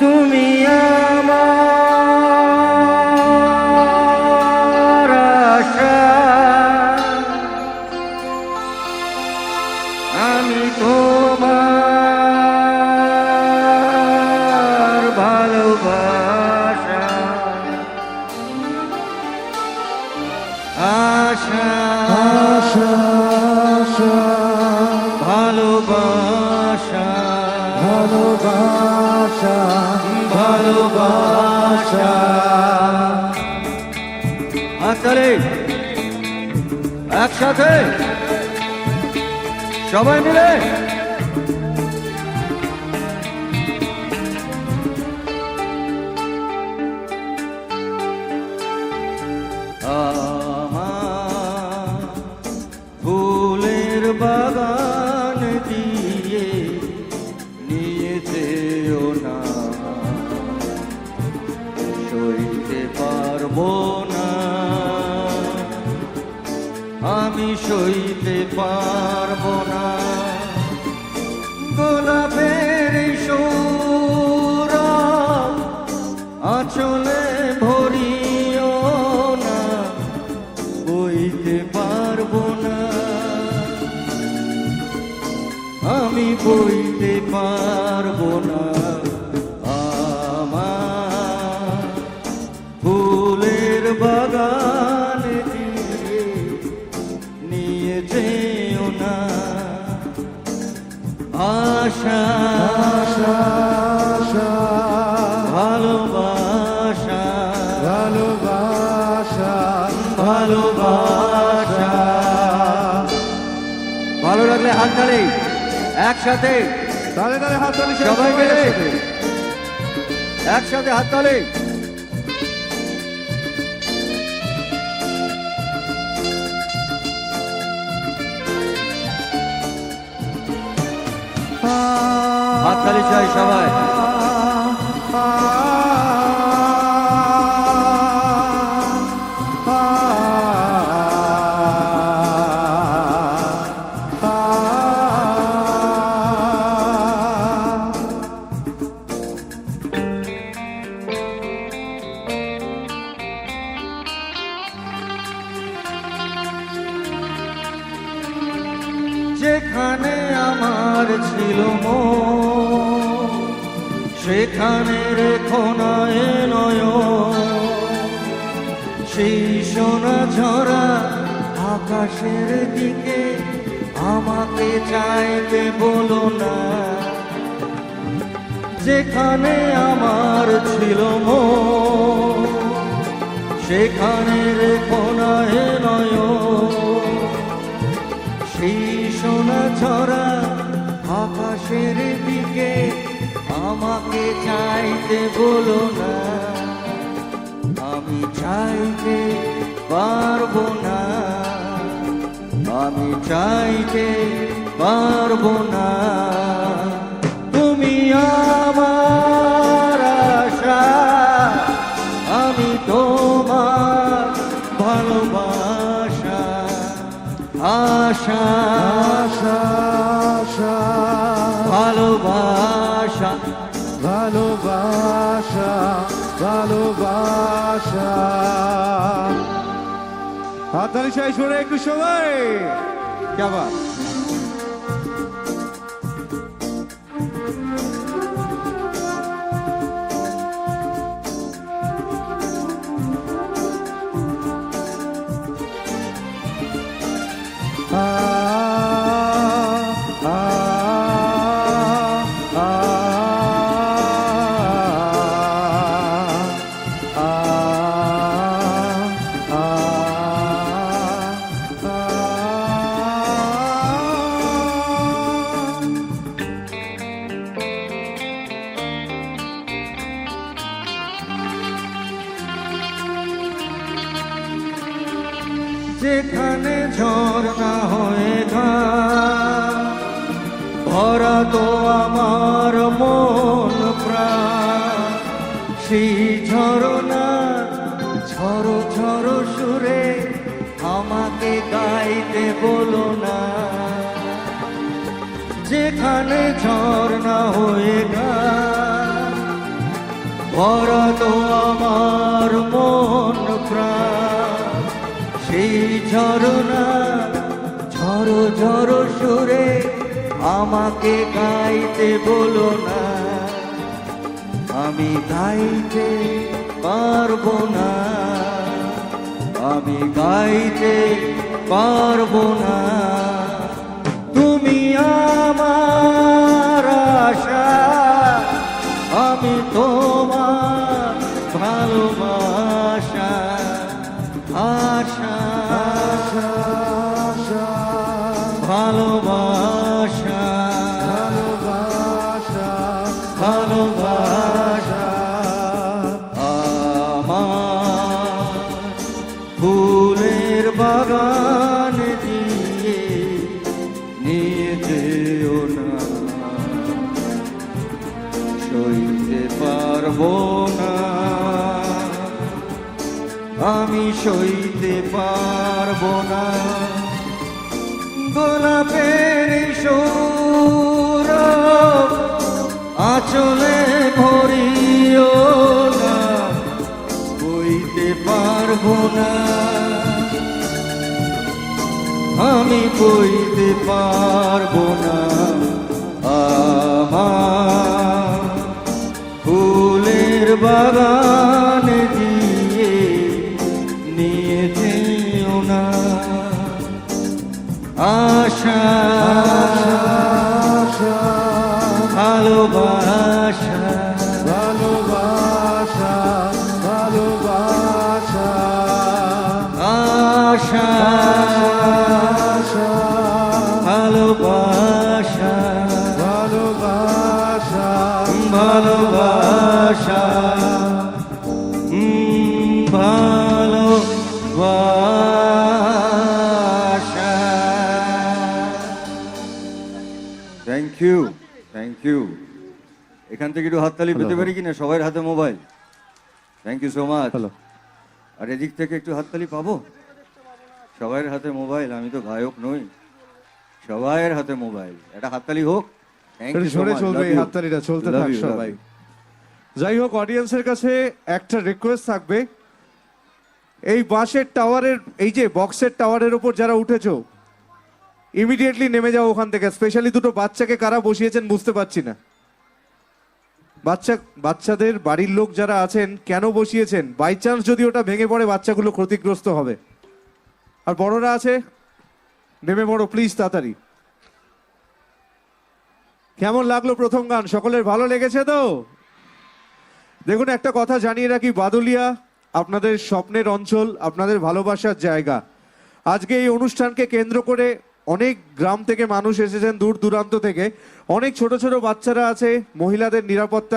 তুমি ভালোবাসা। হাততালি একসাথে সবাই মিলে আমি সইতে পারব না। গোলাপের আচলে ভরিও না বইতে পারব না। আমি বইতে পারব ভালোবাসা ভালোবাসা। ভালো লাগলে হাত হাততালি একসাথে। তালে তালে হাত তালি সবাই মিলে। একসাথে। হাততালি হাততালি যেখানে আমার ছিল মন, সেখানে রেখো নয় নয় সেই সোনা ঝরা আকাশের দিকে আমাকে চাইতে বলো না। যেখানে আমার ছিল মো সেখানে রেখো নয় আমাকে চাইতে বলো না। আমি চাইতে পারব না। আমি চাইতে পারব না। তুমি আমার আশা। আমি তোমার ভালোবাসা। আশা। আশা। হাততালি চাই শুনে একটু সবাই তো আমার মন প্রাণ। সেই ঝরনা, ঝরো ঝরো সুরে আমাকে গাইতে বলো না। যেখানে ঝর্ণা হয়ে গা ভরা তো আমার মন প্রাণ। সেই ঝরনা ঝড়ো ঝড়ো সুরে আমাকে গাইতে বলো না। আমি গাইতে পারব না। আমি গাইতে পারব না। না আমি সইতে পারব না। গোলাপের সুর আচলে ভরিও না। বইতে পারব না। আমি বইতে পারব না। বাগান দিয়ে নিয়ে যেও আশা ভালোবাসা ভালোবাসা ভালোবাসা আশা ভালোবাসা ভালোবাসা ভালোবাসা এখান থেকে একটু হাততালি পেতে পারি কিনা? সবার হাতে mobile. Thank you so much hello. আর এদিক থেকে একটু হাততালি পাবো? সবার হাতে মোবাইল আমি তো গায়ক নই। সবার হাতে মোবাইল। এটা হাততালি হোক। থ্যাংক ইউ সো ঝরে মাচ চলবে এই হাততালিটা চলতে থাক সবাই। যাই হোক অডিয়েন্সের কাছে একটা রিকোয়েস্ট থাকবে। এই বাঁশের টাওয়ারের এই যে বক্সের টাওয়ারের উপর যারা উঠেছো ইমিডিয়েটলি নেমে যাও ওখান থেকে। স্পেশালি দুটো বাচ্চাকে কারা বসিয়েছেন বুঝতে পারছি না। বাচ্চা, বাচ্চাদের বাড়ির লোক যারা আছেন, কেন বসিয়েছেন? বাই চান্স যদি ওটা ভেঙে পড়ে, বাচ্চাগুলো ক্ষতিগ্রস্ত হবে। আর বড়রা আছে? নেমে পড়ো প্লিজ তাড়াতাড়ি। কেমন লাগল প্রথম গান? সকলের ভালো লেগেছে তো? দেখুন, একটা কথা জানিয়ে রাখি, বাদুলিয়া আপনাদের স্বপ্নের অঞ্চল, আপনাদের ভালোবাসার জায়গা। আজকে এই অনুষ্ঠানকে কেন্দ্র করে অনেক গ্রাম থেকে মানুষ এসেছেন, দূর দূরান্ত থেকে। অনেক ছোট ছোট বাচ্চারা আছে, মহিলাদের নিরাপত্তা